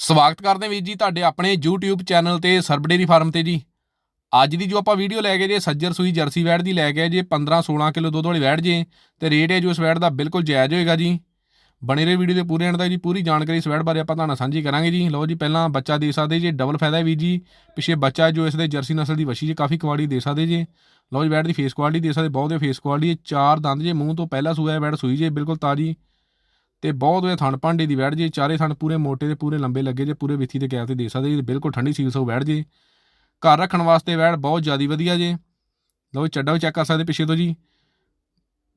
ਸਵਾਗਤ ਕਰਦੇ ਹਾਂ ਵੀਰ ਜੀ ਤੁਹਾਡੇ ਆਪਣੇ YouTube ਚੈਨਲ ਤੇ ਸਰਬ ਡੇਰੀ ਫਾਰਮ ਤੇ ਜੀ। ਅੱਜ ਦੀ ਜੋ ਆਪਾਂ ਵੀਡੀਓ ਲੈ ਕੇ ਜੇ, ਸੱਜਰ ਸੂਈ ਜਰਸੀ ਵੈੜ ਦੀ ਲੈ ਕੇ ਆਏ ਜੇ 15 16 ਕਿਲੋ ਦੁੱਧ ਵਾਲੀ ਵੈੜ ਜੇ, ਤੇ ਰੇਟ ਹੈ ਜੋ ਇਸ ਵੈੜ ਦਾ ਬਿਲਕੁਲ ਜਾਇਜ਼ ਹੋਏਗਾ ਜੀ। ਬਣੇ ਰਹੇ ਵੀਡੀਓ ਦੇ ਪੂਰੇ ਐਂਡ ਤੱਕ ਜੀ, ਪੂਰੀ ਜਾਣਕਾਰੀ ਇਸ ਵੈੜ ਬਾਰੇ ਆਪਾਂ ਤੁਹਾਨੂੰ ਸਾਂਝੀ ਕਰਾਂਗੇ ਜੀ। ਲਓ ਜੀ, ਪਹਿਲਾਂ ਬੱਚਾ ਦੇ ਸਕਦੇ ਜੀ ਡਬਲ ਫਾਇਦਾ ਹੈ ਵੀਰ ਜੀ। ਪਿੱਛੇ ਬੱਚਾ ਜੋ ਇਸ ਦੇ ਜਰਸੀ ਨਸਲ ਦੀ ਵਸ਼ੀ ਜੇ, ਕਾਫੀ ਕੁਆਲਿਟੀ ਦੇ ਸਕਦੇ ਜੀ। ਲਓ ਜੀ, ਵੈੜ ਦੀ ਫੇਸ ਕੁਆਲਿਟੀ ਦੇ ਸਕਦੇ, ਬਹੁਤ ਵਧੀਆ ਫੇਸ ਕੁਆਲਿਟੀ ਚਾਰ ਦੰਦ ਜੇ, ਮੂੰਹ ਤੋਂ ਪਹਿਲਾ ਸੂਆ ਹੈ ਵੈੜ ਸੂਈ ਜੇ, ਬਿਲਕੁਲ ਤਾਜੀ। ਤੇ ਬਹੁਤ ਵਧੀਆ ਥਣ ਭਾਂਡੇ ਦੀ ਬੈਠ ਜੇ, ਚਾਰੇ ਥਣ ਪੂਰੇ ਮੋਟੇ ਤੇ ਪੂਰੇ ਲੰਬੇ ਲੱਗੇ ਜੇ, ਪੂਰੇ ਵਿੱਥੀ ਤੇ ਗੈਪ ਤੇ ਦੇ ਸਕਦੇ ਜੀ, ਬਿਲਕੁਲ ਠੰਡੀ ਸੀਲ ਸੋ ਬੈਠ ਜੇ। ਘਰ ਰੱਖਣ ਵਾਸਤੇ ਵੈੜ ਬਹੁਤ ਜ਼ਿਆਦਾ ਵਧੀਆ ਜੇ। ਲਓ ਜੀ, ਚੱਡਾ ਵੀ ਚੈੱਕ ਕਰ ਸਕਦੇ ਪਿੱਛੇ ਤੋਂ ਜੀ।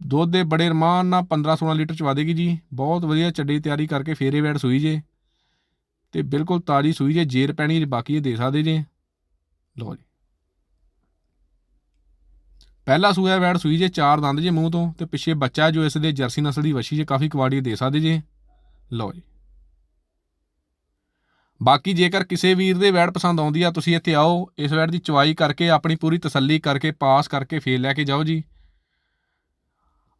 ਦੁੱਧ ਦੇ ਬੜੇ ਰਮਾਨ ਨਾਲ 15 16 ਲੀਟਰ ਚਵਾ ਦੇਗੀ ਜੀ। ਬਹੁਤ ਵਧੀਆ ਚੱਡੇ ਦੀ ਤਿਆਰੀ ਕਰਕੇ ਫੇਰੇ ਵੈੜ ਸੂਈ ਜੇ। ਤੇ ਬਿਲਕੁਲ ਤਾਜੀ ਸੂਈ ਜੇ, ਜੇਰ ਪੈਣੀ ਜੇ, ਬਾਕੀ ਇਹ ਦੇ ਸਕਦੇ ਜੇ। ਲਓ ਜੀ। ਪਹਿਲਾ ਸੂਆ ਵੈੜ ਸੂਈ ਜੇ ਚਾਰ ਦੰਦ ਜੇ ਮੂੰਹ ਤੋਂ ਤੇ ਪਿੱਛੇ ਬੱਚਾ ਜੋ ਇਸ ਦੇ ਜਰਸੀ ਨਸਲ ਦੀ ਵਸ਼ੀ ਜੇ ਕਾਫੀ ਕੁਆਲਿਟੀ ਦੇ ਸਕਦੇ ਜੇ। ਲਓ ਜੀ। ਬਾਕੀ ਜੇਕਰ ਕਿਸੇ ਵੀਰ ਦੇ ਵੈੜ ਪਸੰਦ ਆਉਂਦੀ ਆ, ਤੁਸੀਂ ਇੱਥੇ ਆਓ, ਇਸ ਵੈੜ ਦੀ ਚਵਾਈ ਕਰਕੇ, ਆਪਣੀ ਪੂਰੀ ਤਸੱਲੀ ਕਰਕੇ, ਪਾਸ ਕਰਕੇ ਫੇਰ ਲੈ ਕੇ ਜਾਓ ਜੀ।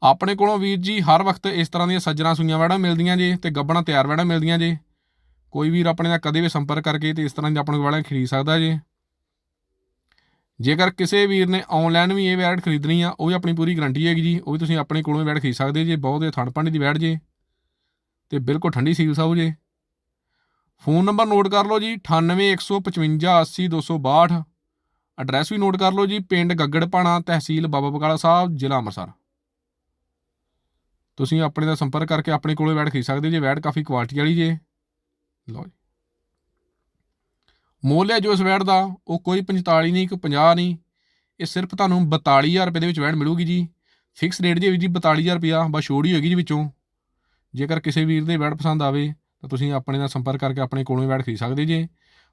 ਆਪਣੇ ਕੋਲੋਂ ਵੀਰ ਜੀ ਹਰ ਵਕਤ ਇਸ ਤਰ੍ਹਾਂ ਦੀਆਂ ਸੱਜਣਾ ਸੂਈਆਂ ਵੈੜਾਂ ਮਿਲਦੀਆਂ ਜੇ ਤੇ ਗੱਬਣਾ ਤਿਆਰ ਵੈੜਾਂ ਮਿਲਦੀਆਂ ਜੇ। ਕੋਈ ਵੀਰ ਆਪਣੇ ਨਾਲ ਕਦੇ ਵੀ ਸੰਪਰਕ ਕਰਕੇ ਤੇ ਇਸ ਤਰ੍ਹਾਂ ਦੀ ਆਪਣੇ ਕੋਲ ਵੈੜਾਂ ਖਰੀਦ ਸਕਦਾ ਜੇ। ਜੇਕਰ ਕਿਸੇ ਵੀਰ ਨੇ ਆਨਲਾਈਨ ਵੀ ਇਹ ਵੈਟ ਖਰੀਦਣੀ ਆ, ਉਹ ਵੀ ਆਪਣੀ ਪੂਰੀ ਗਾਰੰਟੀ ਹੈਗੀ ਜੀ, ਉਹ ਵੀ ਤੁਸੀਂ ਆਪਣੇ ਕੋਲੋਂ ਹੀ ਖਰੀਦ ਸਕਦੇ ਜੇ, ਬਹੁਤ ਇਹ ਥਣ ਪੰਡੀ ਦੀ ਵੈੜ ਜੇ, ਤੇ ਬਿਲਕੁਲ ਠੰਡੀ ਸੀਲ ਸਾਊ ਜੇ। ਫੋਨ ਨੰਬਰ ਨੋਟ ਕਰ ਲਓ ਜੀ 9815580262 ਐਡਰੈਸ ਵੀ ਨੋਟ ਕਰ ਲਓ ਜੀ, ਪਿੰਡ ਗੱਗੜਪਾਣਾ, ਤਹਿਸੀਲ ਬਾਬਾ ਬਕਾਲਾ ਸਾਹਿਬ, ਜ਼ਿਲ੍ਹਾ ਅੰਮ੍ਰਿਤਸਰ। ਤੁਸੀਂ ਆਪਣੇ ਦਾ ਸੰਪਰਕ ਕਰਕੇ ਆਪਣੇ ਕੋਲੋਂ ਵੈੜ ਖਰੀਦ ਸਕਦੇ ਜੇ ਵੈਟ ਕਾਫੀ ਕੁਆਲਿਟੀ ਵਾਲੀ ਜੇ। ਲਓ ਜੀ। ਮੁੱਲ ਹੈ ਜੋ ਇਸ ਵੈੜ ਦਾ, ਉਹ ਕੋਈ 45 ਨਹੀਂ, ਕੋਈ 50 ਨਹੀਂ। ਇਹ ਸਿਰਫ ਤੁਹਾਨੂੰ 42000 ਰੁਪਏ ਦੇ ਵਿੱਚ ਵੈੜ ਮਿਲੂਗੀ ਜੀ। ਫਿਕਸ ਰੇਟ ਜੇ ਵੀ ਜੀ 42000 ਰੁਪਿਆ ਬਸ ਛੋੜ ਹੀ ਹੋਏਗੀ ਜੀ ਵਿੱਚੋਂ। ਜੇਕਰ ਕਿਸੇ ਵੀਰ ਦੇ ਵੈੜ ਪਸੰਦ ਆਵੇ, ਤਾਂ ਤੁਸੀਂ ਆਪਣੇ ਨਾਲ ਸੰਪਰਕ ਕਰਕੇ ਆਪਣੇ ਕੋਲੋਂ ਵੈੜ ਖਰੀਦ ਸਕਦੇ ਜੇ।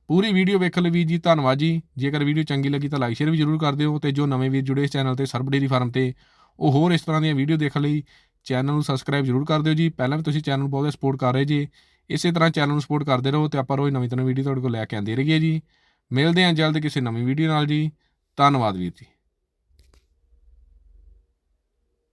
ਪੂਰੀ ਵੀਡੀਓ ਵੇਖਣ ਲਈ ਵੀਰ ਜੀ ਧੰਨਵਾਦ ਜੀ। ਜੇਕਰ ਵੀਡੀਓ ਚੰਗੀ ਲੱਗੀ ਤਾਂ ਲਾਈਕ ਸ਼ੇਅਰ ਵੀ ਜ਼ਰੂਰ ਕਰ ਦਿਓ ਤੇ ਜੋ ਨਵੇਂ ਵੀਰ ਜੁੜੇ ਇਸ ਚੈਨਲ ਤੇ ਸਰਬ ਡੇਰੀ ਫਾਰਮ ਤੇ, ਉਹ ਹੋਰ ਇਸ ਤਰ੍ਹਾਂ ਦੀਆਂ ਵੀਡੀਓ ਦੇਖਣ ਲਈ ਚੈਨਲ ਨੂੰ ਸਬਸਕ੍ਰਾਈਬ ਜ਼ਰੂਰ ਕਰ ਦਿਓ ਜੀ। ਪਹਿਲਾਂ ਵੀ ਤੁਸੀਂ ਚੈਨਲ ਨੂੰ ਬਹੁਤ ਸਪੋਰਟ ਕਰ ਰਹੇ ਜੀ ਇਸੇ ਤਰ੍ਹਾਂ ਚੈਨਲ ਨੂੰ ਸਪੋਰਟ ਕਰਦੇ ਰਹੋ ਤੇ ਆਪਾਂ ਰੋਜ਼ ਨਵੀਂ ਤੋਂ ਨਵੀਂ ਵੀਡੀਓ ਤੁਹਾਡੇ ਕੋਲ ਲੈ ਕੇ ਆਉਂਦੇ ਰਹੀਏ ਜੀ। ਮਿਲਦੇ ਹਾਂ ਜਲਦ ਕਿਸੇ ਨਵੀਂ ਵੀਡੀਓ ਨਾਲ ਜੀ। ਧੰਨਵਾਦ ਵੀਰ ਜੀ।